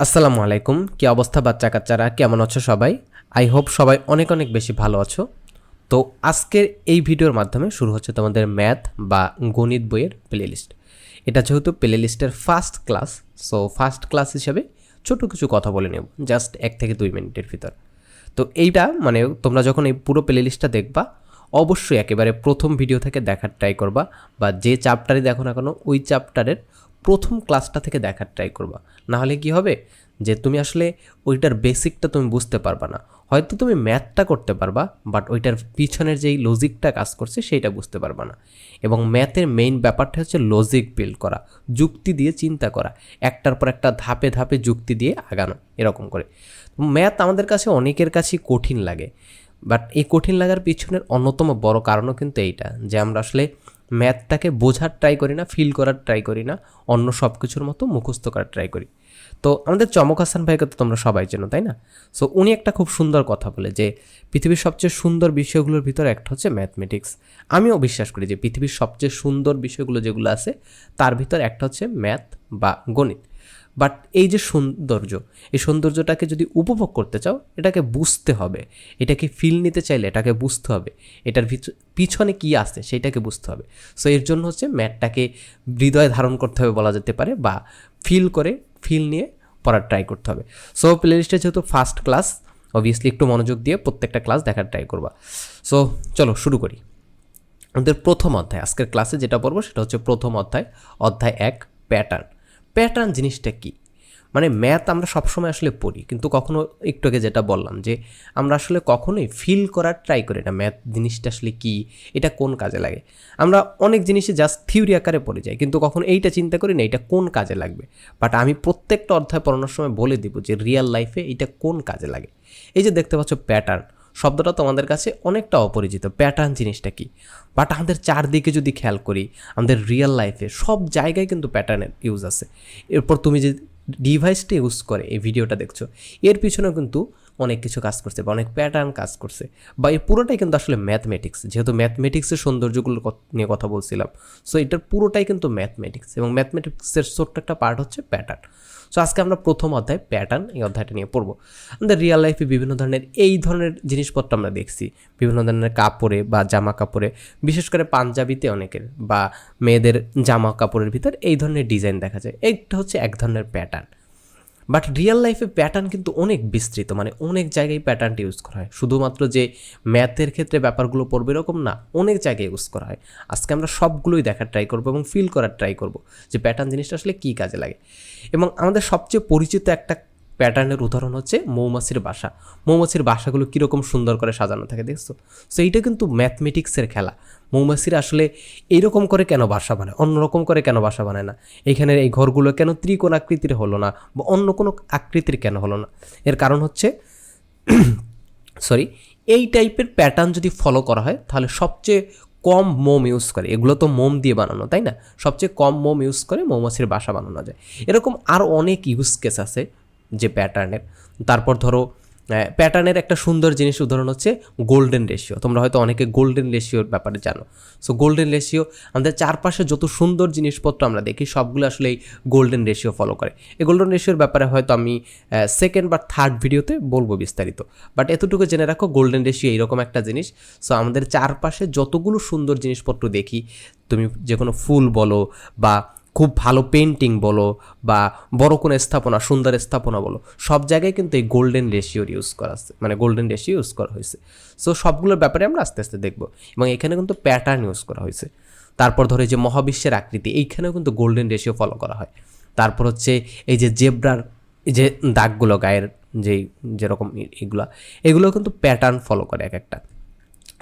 আসসালামু আলাইকুম। কি অবস্থা বাচ্চা কাচ্চারা? কেমন আছো সবাই? আই হোপ সবাই অনেক অনেক বেশি ভালো আছো। তো আজকের এই ভিডিওর মাধ্যমে শুরু হচ্ছে তোমাদের ম্যাথ বা গণিত বইয়ের প্লে লিস্ট এটা যেহেতু প্লে লিস্টের first class so first class হিসেবে ছোট কিছু কথা বলে নেব জাস্ট এক থেকে দুই মিনিটের ভিতর। তো এইটা মানে তোমরা যখন এই পুরো প্লে লিস্টটা দেখবা, অবশ্যই একেবারে প্রথম ভিডিও থেকে দেখার ট্রাই করবা, বা যে চ্যাপ্টারই দেখো না কেন, ওই চ্যাপ্টারের প্রথম ক্লাসটা থেকে দেখার ট্রাই করবা। না হলে কি হবে? যে তুমি আসলে ওইটার বেসিকটা তুমি বুঝতে পারবা না। হয়তো তুমি ম্যাথটা করতে পারবা বাট ওইটার পিছনের যেই লজিকটা কাজ করছে, সেইটা বুঝতে পারবা না। এবং ম্যাথের মেইন ব্যাপারটা হচ্ছে লজিক বিল্ড করা, যুক্তি দিয়ে চিন্তা করা, একটার পর একটা ধাপে ধাপে যুক্তি দিয়ে আগানো, এরকম করে। ম্যাথ আমাদের কাছে অনেকের কাছেই কঠিন লাগে বাট এই কঠিন লাগার পিছনের অন্যতম বড় কারণও কিন্তু এইটা, যে আমরা আসলে ম্যাথটাকে বোঝার ট্রাই করি না ফিল করার ট্রাই করি না, অন্য সব কিছুর মতো মুখস্থ করার ট্রাই করি। তো আমাদের চমক হাসান ভাইকে তো তোমরা সবাই চেনো, তাই না? সো উনি একটা খুব সুন্দর কথা বলে যে, পৃথিবীর সবচেয়ে সুন্দর বিষয়গুলোর ভিতর একটা হচ্ছে ম্যাথমেটিক্স আমিও বিশ্বাস করি যে, পৃথিবীর সবচেয়ে সুন্দর বিষয়গুলো যেগুলো আছে, তার ভিতর একটা হচ্ছে ম্যাথ বা গণিত। বাট এই যে সৌন্দর্য, এই সৌন্দর্যটাকে যদি উপভোগ করতে চাও, এটাকে বুঝতে হবে। এটাকে ফিল নিতে চাইলে এটাকে বুঝতে হবে। এটার পিছনে কি আছে সেটাকে বুঝতে হবে। সো এর জন্য হচ্ছে ম্যাটটাকে হৃদয়ে ধারণ করতে হবে বলা যেতে পারে বা ফিল করে ফিল নিয়ে পড়ার ট্রাই করতে হবে। সো প্লেলিস্টে যেহেতু ফার্স্ট ক্লাস অবভিয়াসলি একটু মনোযোগ দিয়ে প্রত্যেকটা ক্লাস দেখার ট্রাই করবা। সো চলো শুরু করি। আমাদের প্রথম অধ্যায়, আজকের ক্লাসে যেটা পড়ব সেটা হচ্ছে প্রথম অধ্যায় অধ্যায় এক প্যাটার্ন প্যাটার্ন জিনিসটা কি? মানে ম্যাথ আমরা সবসময় আসলে পড়ি, কিন্তু কখনো একটু আগে যেটা বললাম যে, আমরা আসলে কখনোই ফিল করার ট্রাই করি না ম্যাথ জিনিসটা আসলে কি, এটা কোন কাজে লাগে। আমরা অনেক জিনিসই জাস্ট থিওরি আকারে পড়ে যাই, কিন্তু কখনো এইটা চিন্তা করি না এটা কোন কাজে লাগবে। বাট আমি প্রত্যেকটা অধ্যায় পড়ানোর সময় বলে দিব যে রিয়েল লাইফে এটা কোন কাজে লাগে। এই যে দেখতে পাচ্ছ প্যাটার্ন শব্দটা তোমাদের কাছে অনেকটা অপরিচিত। প্যাটার্ন জিনিসটা কি? বাট আমাদের চারদিকে যদি খেয়াল করি, আমাদের রিয়েল লাইফে সব জায়গায় কিন্তু প্যাটার্নের ইউজ আছে। এরপর তুমি যে ডিভাইসটা ইউজ করে, এই ভিডিওটা দেখছ, এর পিছনেও কিন্তু অনেক কিছু কাজ করছে বা অনেক প্যাটার্ন কাজ করছে। বা এই পুরোটাই কিন্তু আসলে ম্যাথমেটিক্স যেহেতু ম্যাথমেটিক্সের সৌন্দর্যগুলো নিয়ে কথা বলছিলাম। সো এটার পুরোটাই কিন্তু ম্যাথমেটিক্স এবং ম্যাথমেটিক্সের ছোট্ট একটা পার্ট হচ্ছে প্যাটার্ন সো আজকে আমরা প্রথম অধ্যায় প্যাটার্ন এই অধ্যায়টা নিয়ে পড়ব। আমাদের রিয়েল লাইফে বিভিন্ন ধরনের এই ধরনের জিনিসপত্র আমরা দেখছি। বিভিন্ন ধরনের কাপড়ে বা জামা কাপড়ে বিশেষ করে পাঞ্জাবিতে অনেকের বা মেয়েদের জামা কাপড়ের ভিতর এই ধরনের ডিজাইন দেখা যায়। এইটা হচ্ছে এক ধরনের প্যাটার্ন বাট রিয়েল লাইফে প্যাটার্ন কিন্তু অনেক বিস্তৃত মানে অনেক জায়গায় প্যাটার্নটি ইউজ করা হয়। শুধুমাত্র যে ম্যাথের ক্ষেত্রে ব্যাপারগুলো পড়বে এরকম না, অনেক জায়গায় ইউজ করা হয়। আজকে আমরা সবগুলোই দেখার ট্রাই করব এবং ফিল করার ট্রাই করব যে প্যাটার্ন জিনিসটা আসলে কী কাজে লাগে। এবং আমাদের সবচেয়ে পরিচিত একটা প্যাটার্নের উদাহরণ হচ্ছে মৌমাছির বাসা। মৌমাছির বাসাগুলো কীরকম সুন্দর করে সাজানো থাকে, দেখছ? সো এইটা কিন্তু ম্যাথমেটিক্সের খেলা। মৌমাছিরা আসলে এইরকম করে কেন বাসা বানায়? অন্যরকম করে কেন বাসা বানায় না? এখানে এই ঘরগুলো কেন ত্রিকোণ আকৃতির হলো না? বা অন্য কোনো আকৃতির কেন হলো না? এর কারণ হচ্ছে সরি এই টাইপের প্যাটার্ন যদি ফলো করা হয়, তাহলে সবচেয়ে কম মোম ইউজ করে। এগুলো তো মোম দিয়ে বানানো, তাই না? সবচেয়ে কম মোম ইউজ করে মৌমাছির বাসা বানানো যায়। এরকম আরও অনেক ইউজ কেস আছে। যে প্যাটার্নের তারপর ধরো প্যাটার্নের একটা সুন্দর জিনিস উদাহরণ হচ্ছে গোল্ডেন রেশিও তোমরা হয়তো অনেকে গোল্ডেন রেশিওর ব্যাপারে জানো। সো গোল্ডেন রেশিও আমাদের চারপাশে যত সুন্দর জিনিসপত্র আমরা দেখি, সবগুলো আসলে এই গোল্ডেন রেশিও ফলো করে। এই গোল্ডেন রেশিওর ব্যাপারে হয়তো আমি সেকেন্ড বা থার্ড ভিডিওতে বলব বিস্তারিত। বাট এতটুকু জেনে রাখো গোল্ডেন রেশিও এইরকম একটা জিনিস। সো আমাদের চারপাশে যতগুলো সুন্দর জিনিসপত্র দেখি, তুমি যে কোনো ফুল বলো বা খুব ভালো পেন্টিং বলো বা বড় কোনো স্থাপনা, সুন্দর স্থাপনা বলো, সব জায়গায় কিন্তু এই গোল্ডেন রেশিওর ইউজ করা আছে মানে গোল্ডেন রেশিও ইউজ করা হয়েছে। সো সবগুলোর ব্যাপারে আমরা আস্তে আস্তে দেখব। এবং এখানে কিন্তু প্যাটার্ন ইউজ করা হয়েছে। তারপর ধরে যে মহাবিশ্বের আকৃতি, এইখানেও কিন্তু গোল্ডেন রেশিও ফলো করা হয়। তারপর হচ্ছে এই যে জেব্রার যে দাগগুলো গায়ের যেই, যেরকম এগুলা এগুলো কিন্তু প্যাটার্ন ফলো করে এক একটা।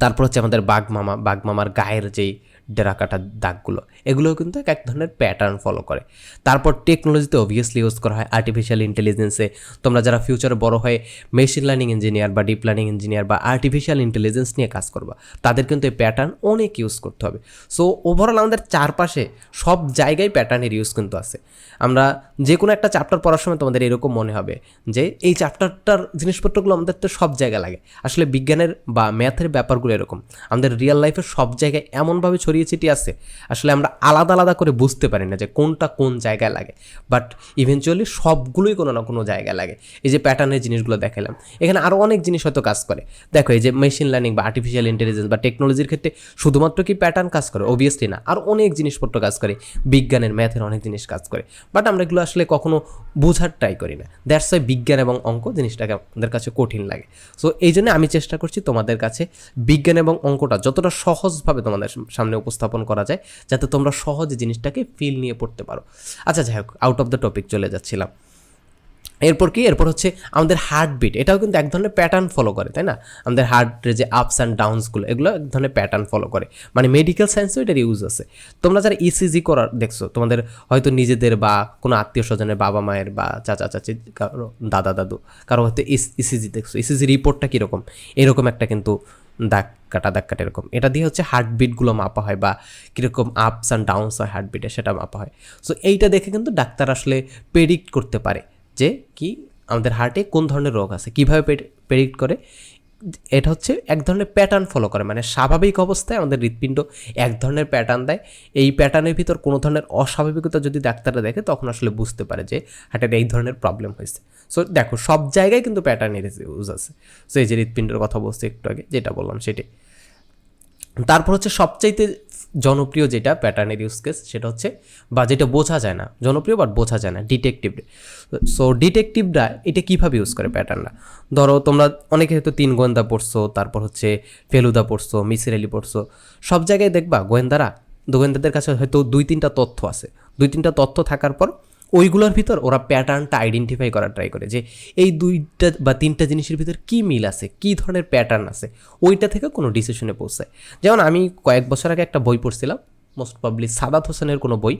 তারপর হচ্ছে আমাদের বাঘমামা, বাঘমামার গায়ের যেই ডেরাকাটা দাগগুলো। এগুলোও কিন্তু এক এক ধরনের প্যাটার্ন ফলো করে। তারপর টেকনোলজিতে অবভিয়াসলি ইউজ করা হয় আর্টিফিশিয়াল ইন্টেলিজেন্সে তোমরা যারা ফিউচারে বড় হয়ে মেশিন লার্নিং ইঞ্জিনিয়ার বা ডিপ লার্নিং ইঞ্জিনিয়ার বা আর্টিফিশিয়াল ইন্টেলিজেন্স নিয়ে কাজ করবা, তাদের কিন্তু এই প্যাটার্ন অনেক ইউজ করতে হবে। সো ওভারঅল আমাদের চারপাশে সব জায়গায় প্যাটার্নের ইউজ কিন্তু আছে। আমরা যে কোনো একটা চ্যাপ্টার পড়ার সময় তোমাদের এরকম মনে হবে যে, এই চ্যাপ্টারটার জিনিসপত্রগুলো আমাদের তো সব জায়গায় লাগে। আসলে বিজ্ঞানের বা ম্যাথের ব্যাপারগুলো এরকম। আমাদের রিয়েল লাইফের সব জায়গায় এমনভাবে ছড়িয়ে ছড়িয়ে ছিটিয়ে আছে আসলে আমরা আলাদা আলাদা করে বুঝতে পারি না যে কোনটা কোন জায়গায় লাগে। বাট ইভেনচুয়ালি সবগুলোই কোনো না কোনো জায়গায় লাগে। এই যে প্যাটার্নের জিনিসগুলো দেখালাম। এখানে আরও অনেক জিনিস হয়তো কাজ করে। দেখো এই যে মেশিন লার্নিং বা আর্টিফিশিয়াল ইন্টেলিজেন্স বা টেকনোলজির ক্ষেত্রে শুধুমাত্র কি প্যাটার্ন কাজ করে? অবভিয়াসলি না। আর অনেক জিনিসপত্র কাজ করে। বিজ্ঞানের ম্যাথের অনেক জিনিস কাজ করে। বাট আমরা এগুলো আসলে কখনো বোঝার ট্রাই করি না। দ্যাটস ওয়াই বিজ্ঞান এবং অঙ্ক জিনিসটাকে আমাদের কাছে কঠিন লাগে। সো এই জন্য আমি চেষ্টা করছি তোমাদের কাছে বিজ্ঞান এবং অঙ্কটা যতটা সহজভাবে তোমাদের সামনে উপস্থাপন করা যায় যাতে তোমরা সহজে জিনিসটাকে ফিল নিয়ে পড়তে পারো। আচ্ছা যাই হোক আউট অফ দ্য টপিক চলে যাচ্ছিলাম। এরপর কি? এরপর হচ্ছে আমাদের হার্টবিট এটাও কিন্তু এক ধরনের প্যাটার্ন ফলো করে, তাই না? আমাদের হার্টের যে আপস অ্যান্ড ডাউনসগুলো এগুলো এক ধরনের প্যাটার্ন ফলো করে। মানে মেডিকেল সায়েন্সেও এটার ইউজ আছে। তোমরা যারা ইসিজি করার, দেখছ, তোমাদের হয়তো নিজেদের বা কোনো আত্মীয় স্বজনের বাবা মায়ের বা চাচা, চাচি, কারও দাদা, দাদু, কারও হয়তো ইসিজি দেখছ। ইসিজি রিপোর্টটা কীরকম? এরকম একটা কিন্তু দাগ কাটা দাগ কাটা এরকম। এটা দিয়ে হচ্ছে হার্টবিটগুলো মাপা হয় বা কীরকম আপস অ্যান্ড ডাউনস হয় হার্টবিটে সেটা মাপা হয়। সো এইটা দেখে কিন্তু ডাক্তার আসলে প্রেডিক্ট করতে পারে যে কি আমাদের হার্টে কোন ধরনের রোগ আছে, কীভাবে প্রেডিক্ট করে? এটা হচ্ছে এক ধরনের প্যাটার্ন ফলো করে। মানে স্বাভাবিক অবস্থায় আমাদের হৃৎপিণ্ড এক ধরনের প্যাটার্ন দেয়। এই প্যাটার্নের ভিতর কোনো ধরনের অস্বাভাবিকতা যদি ডাক্তাররা দেখে, তখন আসলে বুঝতে পারে যে হার্টের এই ধরনের প্রবলেম হয়েছে। সো দেখো, সব জায়গায় কিন্তু প্যাটার্নের ইউজ আছে। সো এই যে হৃৎপিণ্ডের কথা বলছি একটু আগে, যেটা বললাম সেটাই। তারপর হচ্ছে সবচাইতে জনপ্রিয় যেটা প্যাটার্নের ইউজ কেস সেটা হচ্ছে বা যেটা বোঝা যায় না, জনপ্রিয় বাট বোঝা যায় না ডিটেকটিভ সো ডিটেকটিভরা এটা কীভাবে ইউজ করে প্যাটার্নরা ধরো তোমরা অনেকে হয়তো তিন গোয়েন্দা পড়ছো, তারপর হচ্ছে ফেলুদা পড়ছো, মিসির আলি পড়ছো, সব জায়গায় দেখবা গোয়েন্দারা, গোয়েন্দাদের কাছে হয়তো দুই তিনটা তথ্য আছে। দুই তিনটা তথ্য থাকার পর ওইগুলোর ভিতর ওরা প্যাটার্নটা আইডেন্টিফাই করার ট্রাই করে যে এই দুইটা বা তিনটা জিনিসের ভিতর কী মিল আছে, কী ধরনের প্যাটার্ন আছে, ওইটা থেকে কোনো ডিসিশনে পৌঁছায়। যেমন আমি কয়েক বছর আগে একটা বই পড়ছিলাম মোস্ট পাবলি সাদাত হোসেনের কোনো বই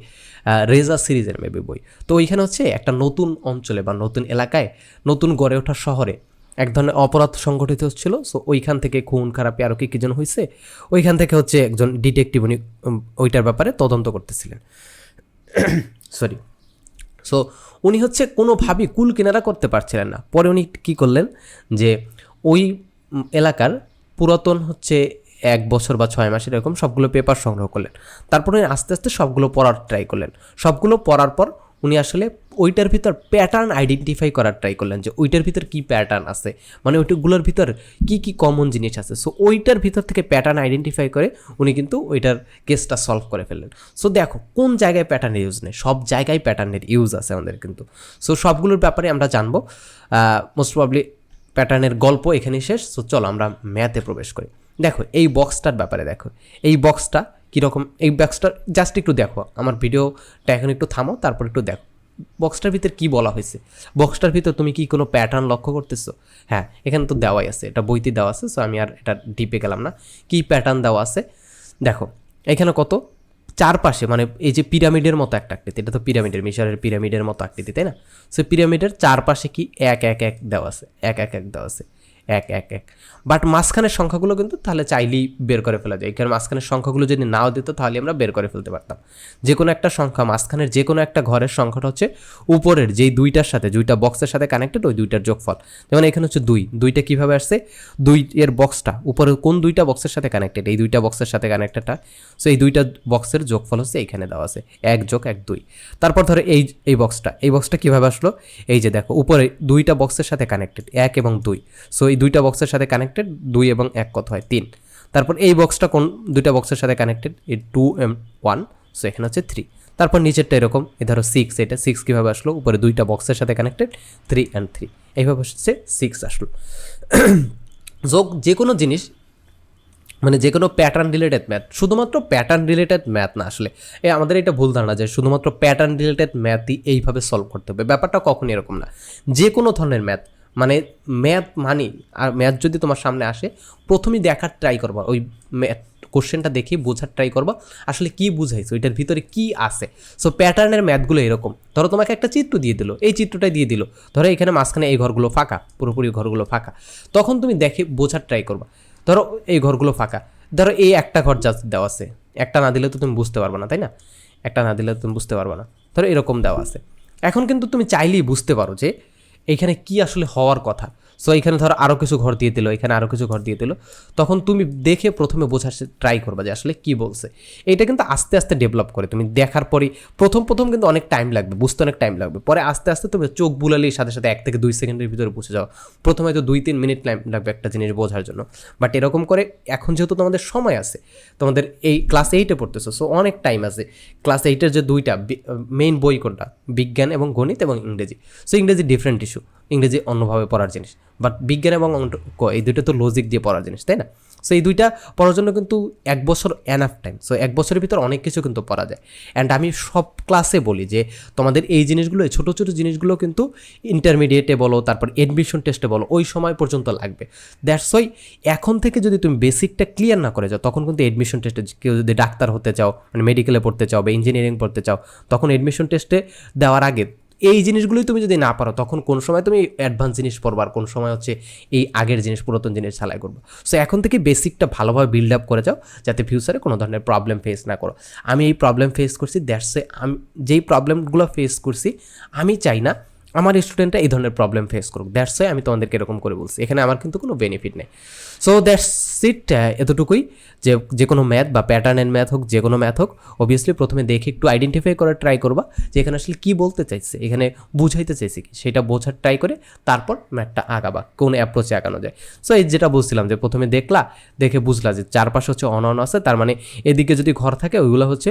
রেজা সিরিজের মেবি বই। তো ওইখানে হচ্ছে একটা নতুন অঞ্চলে বা নতুন এলাকায়, নতুন গড়ে ওঠা শহরে এক ধরনের অপরাধ সংগঠিত হচ্ছিল। সো ওইখান থেকে খুন, খারাপি আরও কি যেন হয়েছে ওইখান থেকে হচ্ছে একজন ডিটেকটিভ উনি ওইটার ব্যাপারে তদন্ত করতেছিলেন। সরি সো উনি হচ্ছে কোনোভাবেই কুল কিনারা করতে পারছিলেন না। পরে উনি কী করলেন যে, ওই এলাকার পুরাতন হচ্ছে এক বছর বা ছয় মাসের এরকম সবগুলো পেপার সংগ্রহ করলেন। তারপরে আস্তে আস্তে সবগুলো পড়ার ট্রাই করলেন। সবগুলো পড়ার পর উনি আসলে ওইটার ভিতর প্যাটার্ন আইডেন্টিফাই করার ট্রাই করলেন যে ওইটার ভিতর কী প্যাটার্ন আছে? মানে ওইটাগুলোর ভিতর কি কি কমন জিনিস আছে? সো ওইটার ভিতর থেকে প্যাটার্ন আইডেন্টিফাই করে উনি কিন্তু ওইটার কেসটা সলভ করে ফেললেন। সো দেখো, কোন জায়গায় প্যাটার্নের ইউজ নেই? সব জায়গায় প্যাটার্নের ইউজ আছে আমাদের কিন্তু। সো সবগুলোর ব্যাপারে আমরা জানব। মোস্ট প্রবলি প্যাটার্নের গল্প এখানেই শেষ। সো চলো আমরা ম্যাথে প্রবেশ করি। দেখো, এই বক্সটার ব্যাপারে দেখো। এই বক্সটা কীরকম, এই বক্সটা জাস্ট একটু দেখো। আমার ভিডিওটা এখন একটু থামো, তারপর একটু দেখো। বক্সটার ভিতর কি বলা হয়েছে? বক্সটার ভিতর তুমি কি কোনো প্যাটার্ন লক্ষ্য করতেছো? হ্যাঁ এখানে তো দেওয়াই আছে, এটা বইতে দেওয়া আছে সো আমি আর এটা ডিপে গেলাম না। কি প্যাটার্ন দেওয়া আছে? দেখো, এখানে কত? চারপাশে মানে এই যে পিরামিডের মতো একটা আকৃতি, এটা তো পিরামিডের মিশরের পিরামিডের মতো আকৃতি, তাই না? সো পিরামিডের চারপাশে কি এক এক এক দেওয়া আছে, এক এক এক দেওয়া আছে। এক এক এক। বাট মাঝখানের সংখ্যাগুলো কিন্তু তাহলে চাইলেই বের করে ফেলা যায়। এখানে মাঝখানের সংখ্যাগুলো যদি নাও দিত, তাহলে আমরা বের করে ফেলতে পারতাম। যে কোনো একটা সংখ্যা, মাঝখানের যে কোনো একটা ঘরের সংখ্যাটা হচ্ছে উপরের, যেই দুইটার সাথে, দুইটা বক্সের সাথে কানেক্টেড ওই দুইটার যোগফল। যেমন এখানে হচ্ছে দুই। দুইটা কীভাবে আসছে? দুই এর বক্সটা উপরে কোন দুইটা বক্সের সাথে কানেক্টেড এই দুইটা বক্সের সাথে কানেক্টেডটা সো এই দুইটা বক্সের যোগফল হচ্ছে এইখানে দেওয়া আছে। এক যোগ এক দুই। তারপর ধরো এই এই বক্সটা এই বক্সটা কীভাবে আসলো? এই যে দেখো, উপরে দুইটা বক্সের সাথে কানেক্টেড এক এবং দুই। সো এই দুইটা বক্সের সাথে কানেক্টেড দুই এবং এক কত হয়? তিন। তারপর এই বক্সটা কোন দুইটা বক্সের সাথে কানেক্টেড এই টু এম ওয়ান সো এখানে হচ্ছে থ্রি তারপর নিচেরটা এরকম এ ধরো সিক্স এটা সিক্স কীভাবে আসলো? উপরে দুইটা বক্সের সাথে কানেক্টেড থ্রি অ্যান্ড থ্রি এইভাবে হচ্ছে সিক্স আসলো। যোগ যে কোনো জিনিস মানে যে কোনো প্যাটার্ন রিলেটেড ম্যাথ শুধুমাত্র প্যাটার্ন রিলেটেড ম্যাথ না আসলে, এ আমাদের এটা ভুল ধারণা যে শুধুমাত্র প্যাটার্ন রিলেটেড ম্যাথই এইভাবে সলভ করতে হবে। ব্যাপারটা কখনই এরকম না। যে কোনো ধরনের ম্যাথ মানে ম্যাথ মানি আর ম্যাথ যদি তোমার সামনে আসে, প্রথমেই দেখার ট্রাই করবা। ওই ম্যাথ কোশ্চেনটা দেখে বোঝার ট্রাই করবা, আসলে কি বুঝাইছে ওইটার ভিতরে কি আছে। সো প্যাটার্নের ম্যাথগুলো এরকম। ধরো তোমাকে একটা চিত্র দিয়ে দিল, এই চিত্রটাই দিয়ে দিল। ধরো এখানে মাঝখানে এই ঘরগুলো ফাঁকা, পুরোপুরি ঘরগুলো ফাঁকা। তখন তুমি দেখে বোঝার ট্রাই করবা। ধরো এই ঘরগুলো ফাঁকা। ধরো এই একটা ঘর যা দেওয়া আছে। একটা না দিলে তো তুমি বুঝতে পারবে না, তাই না? একটা না দিলে তুমি বুঝতে পারবে না। ধরো এরকম দেওয়া আছে। এখন কিন্তু তুমি চাইলেই বুঝতে পারো যে এখানে কি আসলে হওয়ার কথা? সো এখানে ধরো আরও কিছু ঘর দিয়ে দিল, এখানে আরও কিছু ঘর দিয়ে দিল। তখন তুমি দেখে প্রথমে বোঝার ট্রাই করবা যে আসলে কি বলছে। এটা কিন্তু আস্তে আস্তে ডেভেলপ করে, তুমি দেখার পরই, প্রথম প্রথম কিন্তু অনেক টাইম লাগবে, বুঝতে অনেক টাইম লাগবে। পরে আস্তে আস্তে তুমি চোখ বুলালেই সাথে সাথে এক থেকে দুই সেকেন্ডের ভিতরে বুঝে যাও। প্রথমে হয়তো দুই তিন মিনিট টাইম লাগবে একটা জিনিস বোঝার জন্য। বাট এরকম করে এখন যেহেতু তোমাদের সময় আছে, তোমাদের এই ক্লাস এইটে পড়তেছো সো অনেক টাইম আছে। ক্লাস এইটের যে দুইটা মেইন বই কোনটা? বিজ্ঞান এবং গণিত এবং ইংরেজি। সো ইংরেজি ডিফারেন্ট ইস্যু ইংরেজি অন্যভাবে পড়ার জিনিস। বাট বিজ্ঞান এবং অঙ্ক এই দুইটা তো লজিক দিয়ে পড়ার জিনিস, তাই না? সো এই দুইটা পড়ার জন্য কিন্তু এক বছর এনাফ টাইম সো এক বছরের ভিতর অনেক কিছু কিন্তু পড়া যায়। অ্যান্ড আমি সব ক্লাসে বলি যে, তোমাদের এই জিনিসগুলো ছোটো ছোটো জিনিসগুলো কিন্তু ইন্টারমিডিয়েটে বলো, তারপর এডমিশন টেস্টে বলো, ওই সময় পর্যন্ত লাগবে। দ্যাটস ওই এখন থেকে যদি তুমি বেসিকটা ক্লিয়ার না করে যাও, তখন কিন্তু এডমিশন টেস্টে কেউ যদি ডাক্তার হতে চাও মানে মেডিকেলে পড়তে চাও বা ইঞ্জিনিয়ারিং পড়তে চাও, তখন এডমিশন টেস্টে দেওয়ার আগে এই জিনিসগুলোই তুমি যদি না পারো, তখন কোন সময় তুমি অ্যাডভান্স জিনিস পড়ব আর কোন সময় হচ্ছে এই আগের জিনিস, পুরাতন জিনিস সালাই করব। সো এখন থেকে বেসিকটা ভালোভাবে বিল্ড আপ করে যাও, যাতে ফিউচারে কোনো ধরনের প্রবলেম ফেস না করো। আমি এই প্রবলেম ফেস করছি দ্যাটসে আমি, যেই প্রবলেমগুলো ফেস করছি, আমি চাই না আমার স্টুডেন্টরা এই ধরনের প্রবলেম ফেস করুক। দ্যাটস ওয়াই আমি তোমাদেরকে এরকম করে বলছি। এখানে আমার কিন্তু কোনো বেনিফিট নেই। সো দ্যাটস ইট এতটুকুই। যে যে কোনো ম্যাথ বা প্যাটার্ন অ্যান্ড ম্যাথ হোক, যে কোনো ম্যাথ হোক অবভিয়াসলি প্রথমে দেখে একটু আইডেন্টিফাই করার ট্রাই করবা যে, এখানে আসলে কী বলতে চাইছে, এখানে বুঝাইতে চাইছে কি? সেটা বোঝার ট্রাই করে তারপর ম্যাথটা আগাবা, কোন অ্যাপ্রোচে আগানো যায়। সো এই যেটা বলছিলাম যে, প্রথমে দেখলা, দেখে বুঝলা যে, চারপাশে হচ্ছে অন অন আছে, তার মানে এদিকে যদি ঘর থাকে, ওইগুলো হচ্ছে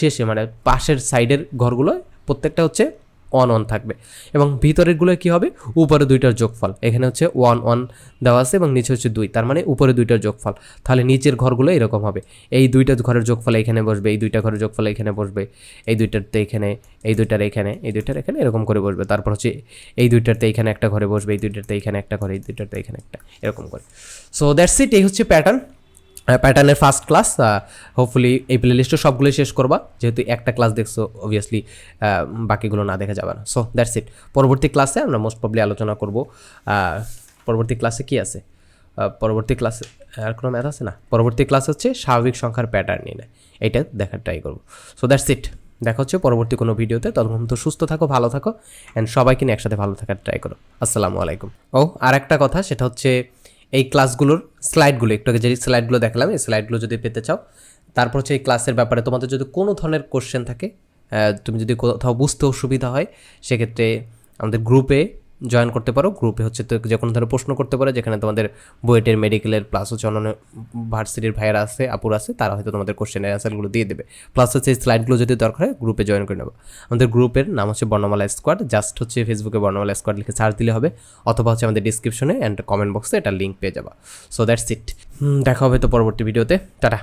শেষে মানে পাশের সাইডের ঘরগুলো প্রত্যেকটা হচ্ছে অন অন থাকবে। এবং ভিতরেরগুলো কি হবে? উপরে দুইটার যোগফল। এখানে হচ্ছে ওয়ান ওয়ান দেওয়া আছে এবং নিচে হচ্ছে দুই। তার মানে উপরে দুইটার যোগফল। তাহলে নিচের ঘরগুলো এরকম হবে। এই দুইটা ঘরের যোগফল এখানে বসবে, এই দুইটা ঘরের যোগফল এখানে বসবে, এই দুইটারতে এখানে, এই দুইটার এখানে, এই দুইটার এখানে এরকম করে বসবে। তারপর হচ্ছে এই দুইটারতে এখানে একটা ঘরে বসবে, এই দুইটারতে এখানে একটা ঘরে, এই দুইটারতে এখানে একটা, এরকম করে। সো দ্যাটস ইট এই হচ্ছে প্যাটার্ন প্যাটার্নের ফার্স্ট ক্লাস হোপফুলি এই প্লে লিস্টে সবগুলোই শেষ করবা। যেহেতু একটা ক্লাস দেখছ অবভিয়াসলি বাকিগুলো না দেখা যাবে না। সো দ্যাটস ইট পরবর্তী ক্লাসে আমরা মোস্ট প্রবলি আলোচনা করব পরবর্তী ক্লাসে কি আছে? পরবর্তী ক্লাসে আর কোনো ম্যাথ আছে না? পরবর্তী ক্লাস হচ্ছে স্বাভাবিক সংখ্যার প্যাটার্ন নিয়ে। নেয় এইটা দেখার ট্রাই করব। সো দ্যাটস ইট দেখা হচ্ছে পরবর্তী কোনো ভিডিওতে ততক্ষণ তো সুস্থ থাকো, ভালো থাকো অ্যান্ড সবাইকে নিয়ে একসাথে ভালো থাকার ট্রাই করো। আসসালামু আলাইকুম। ও আর একটা কথা, সেটা হচ্ছে এই ক্লাসগুলোর স্লাইডগুলো একটু আগে যে স্লাইডগুলো দেখালাম, এই স্লাইডগুলো যদি পেতে চাও, তারপর হচ্ছে এই ক্লাসের ব্যাপারে তোমাদের যদি কোনো ধরনের কোশ্চেন থাকে তুমি যদি কোথাও বুঝতে অসুবিধা হয়, সেক্ষেত্রে আমাদের গ্রুপে জয়েন করতে পারো। গ্রুপে হচ্ছে তো যে কোনো ধরনের প্রশ্ন করতে পারো, যেখানে তোমাদের বুয়েটের মেডিকেলের প্লাস হচ্ছে অন্যান্য ভার্সিটির ভাইয়েরা আছে, আপুর আছে, তারা হয়তো তোমাদের কোশ্চেনের অ্যান্সারগুলো দিয়ে দেবে। প্লাস হচ্ছে এই স্লাইডগুলো যদি দরকার হয় গ্রুপে জয়েন করে নেব আমাদের গ্রুপের নাম হচ্ছে বর্ণমালা স্কোয়াড জাস্ট হচ্ছে ফেসবুকে বর্ণমালা স্কোয়াড লিখে সার্চ দিলে হবে, অথবা হচ্ছে আমাদের ডিসক্রিপশনে অ্যান্ড কমেন্ট বক্সে এটা লিঙ্ক পেয়ে যাবা। সো দ্যাটস ইট দেখা হবে তো পরবর্তী ভিডিওতে টাটা।